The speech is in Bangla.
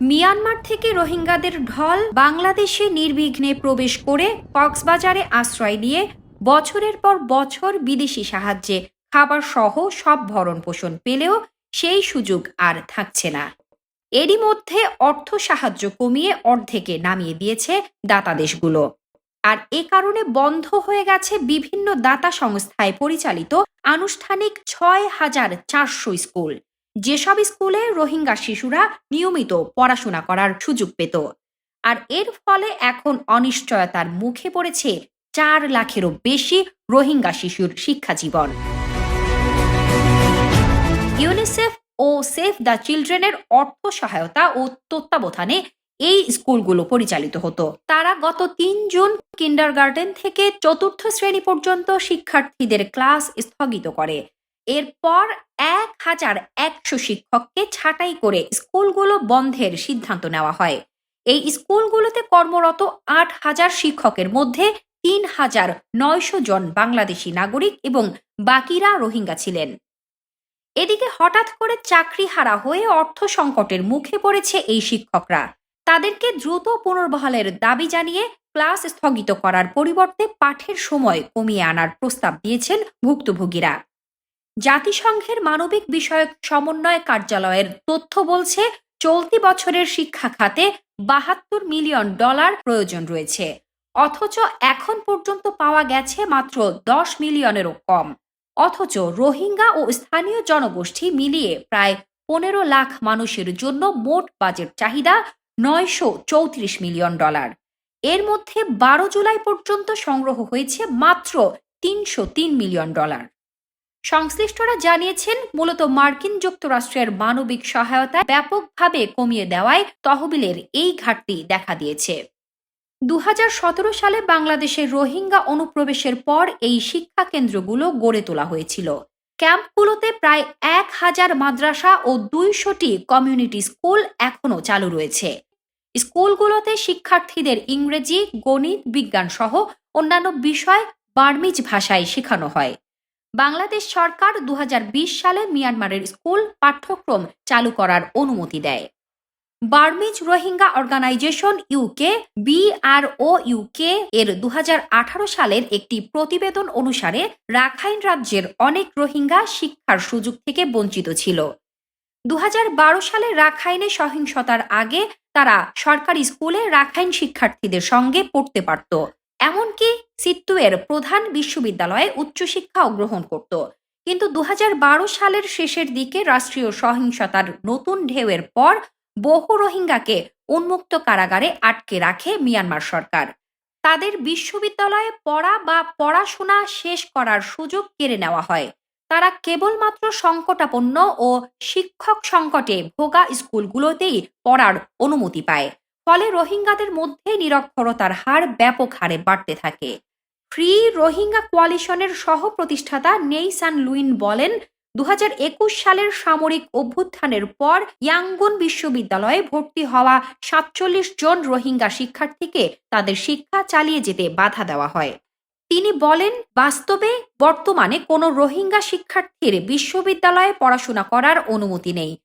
মিয়ানমার থেকে রোহিঙ্গাদের ঢল বাংলাদেশে নির্বিঘ্নে প্রবেশ করে কক্সবাজারে আশ্রয় নিয়ে বছরের পর বছর বিদেশি সাহায্যে খাবার সহ সব ভরণ পোষণ পেলেও সেই সুযোগ আর থাকছে না। এরই মধ্যে অর্থ সাহায্য কমিয়ে অর্ধেকে নামিয়ে দিয়েছে দাতা দেশগুলো। আর এ কারণে বন্ধ হয়ে গেছে বিভিন্ন দাতা সংস্থায় পরিচালিত আনুষ্ঠানিক ছয় হাজার চারশো স্কুল। যেসব স্কুলে রোহিঙ্গা শিশুরা নিয়মিত পড়াশোনা করার সুযোগ পেত। আর এর ফলে এখন অনিশ্চয়তার মুখে পড়েছে চার লাখেরও বেশি রোহিঙ্গা শিশুর শিক্ষা জীবন। ইউনিসেফ ও সেভ দ্য চিলড্রেনের অর্থ সহায়তা ও তত্ত্বাবধানে এই স্কুলগুলো পরিচালিত হতো। তারা গত তিন জুন কিন্ডার গার্ডেন থেকে চতুর্থ শ্রেণি পর্যন্ত শিক্ষার্থীদের ক্লাস স্থগিত করে। এরপর এক হাজার একশো শিক্ষককে ছাঁটাই করে স্কুলগুলো বন্ধের সিদ্ধান্ত নেওয়া হয়। এই স্কুলগুলোতে কর্মরত আট হাজার শিক্ষকের মধ্যে তিন হাজার নয়শো জন বাংলাদেশি নাগরিক এবং বাকিরা রোহিঙ্গা ছিলেন। এদিকে হঠাৎ করে চাকরি হারা হয়ে অর্থ সংকটের মুখে পড়েছে এই শিক্ষকরা। তাদেরকে দ্রুত পুনর্বহালের দাবি জানিয়ে ক্লাস স্থগিত করার পরিবর্তে পাঠের সময় কমিয়ে আনার প্রস্তাব দিয়েছেন ভুক্তভোগীরা। জাতিসংঘের মানবিক বিষয়ক সমন্বয় কার্যালয়ের তথ্য বলছে, চলতি বছরের শিক্ষা খাতে বাহাত্তর মিলিয়ন ডলার প্রয়োজন রয়েছে। অথচ এখন পর্যন্ত পাওয়া গেছে মাত্র দশ মিলিয়নেরও কম। অথচ রোহিঙ্গা ও স্থানীয় জনগোষ্ঠী মিলিয়ে প্রায় পনেরো লাখ মানুষের জন্য মোট বাজেট চাহিদা নয়শো চৌত্রিশ মিলিয়ন ডলার। এর মধ্যে বারো জুলাই পর্যন্ত সংগ্রহ হয়েছে মাত্র তিনশো তিন মিলিয়ন ডলার। সংশ্লিষ্টরা জানিয়েছেন, মূলত মার্কিন যুক্তরাষ্ট্রের মানবিক সহায়তা ব্যাপকভাবে কমিয়ে দেওয়ায় তহবিলের এই ঘাটতি দেখা দিয়েছে। দু হাজার সতেরো সালে বাংলাদেশের রোহিঙ্গা অনুপ্রবেশের পর এই শিক্ষা কেন্দ্রগুলো গড়ে তোলা হয়েছিল। ক্যাম্পগুলোতে প্রায় এক হাজার মাদ্রাসা ও দুইশোটি কমিউনিটি স্কুল এখনও চালু রয়েছে। স্কুলগুলোতে শিক্ষার্থীদের ইংরেজি, গণিত বিজ্ঞান সহ অন্যান্য বিষয় বার্মিজ ভাষায় শেখানো হয়। বাংলাদেশ সরকার দু হাজার বিশ সালে মিয়ানমারের স্কুল পাঠ্যক্রম চালু করার অনুমতি দেয়। Burmese Rohingya organisation UK, B R O UK এর দু হাজার আঠারো সালের একটি প্রতিবেদন অনুসারে রাখাইন রাজ্যের অনেক রোহিঙ্গা শিক্ষার সুযোগ থেকে বঞ্চিত ছিল। দু হাজার বারো সালে রাখাইনে সহিংসতার আগে তারা সরকারি স্কুলে রাখাইন শিক্ষার্থীদের সঙ্গে পড়তে পারত। এমনকি সিত্তুয়ের প্রধান বিশ্ববিদ্যালয়ে উচ্চশিক্ষাও গ্রহণ করত। কিন্তু দু হাজার বারো সালের শেষের দিকে রাষ্ট্রীয় সহিংসতার নতুন ঢেউয়ের পর বহু রোহিঙ্গাকে উন্মুক্ত কারাগারে আটকে রাখে মিয়ানমার সরকার। তাদের বিশ্ববিদ্যালয়ে পড়া বা পড়াশোনা শেষ করার সুযোগ কেড়ে নেওয়া হয়। তারা কেবলমাত্র সংকটাপন্ন ও শিক্ষক সংকটে ভোগা স্কুলগুলোতেই পড়ার অনুমতি পায়। ফলে রোহিঙ্গাদের মধ্যে নিরক্ষরতার হার ব্যাপক হারে বাড়তে থাকে। ফ্রি রোহিঙ্গা কোয়ালিশনের সহ প্রতিষ্ঠাতা নেইসান লুইন বলেন দু হাজার একুশ সালের সামরিক অভ্যুত্থানের পর ইয়াঙ্গুন বিশ্ববিদ্যালয়ে ভর্তি হওয়া সাতচল্লিশ জন রোহিঙ্গা শিক্ষার্থীকে তাদের শিক্ষা চালিয়ে যেতে বাধা দেওয়া হয়। তিনি বলেন, বাস্তবে বর্তমানে কোনো রোহিঙ্গা শিক্ষার্থীর বিশ্ববিদ্যালয়ে পড়াশোনা করার অনুমতি নেই।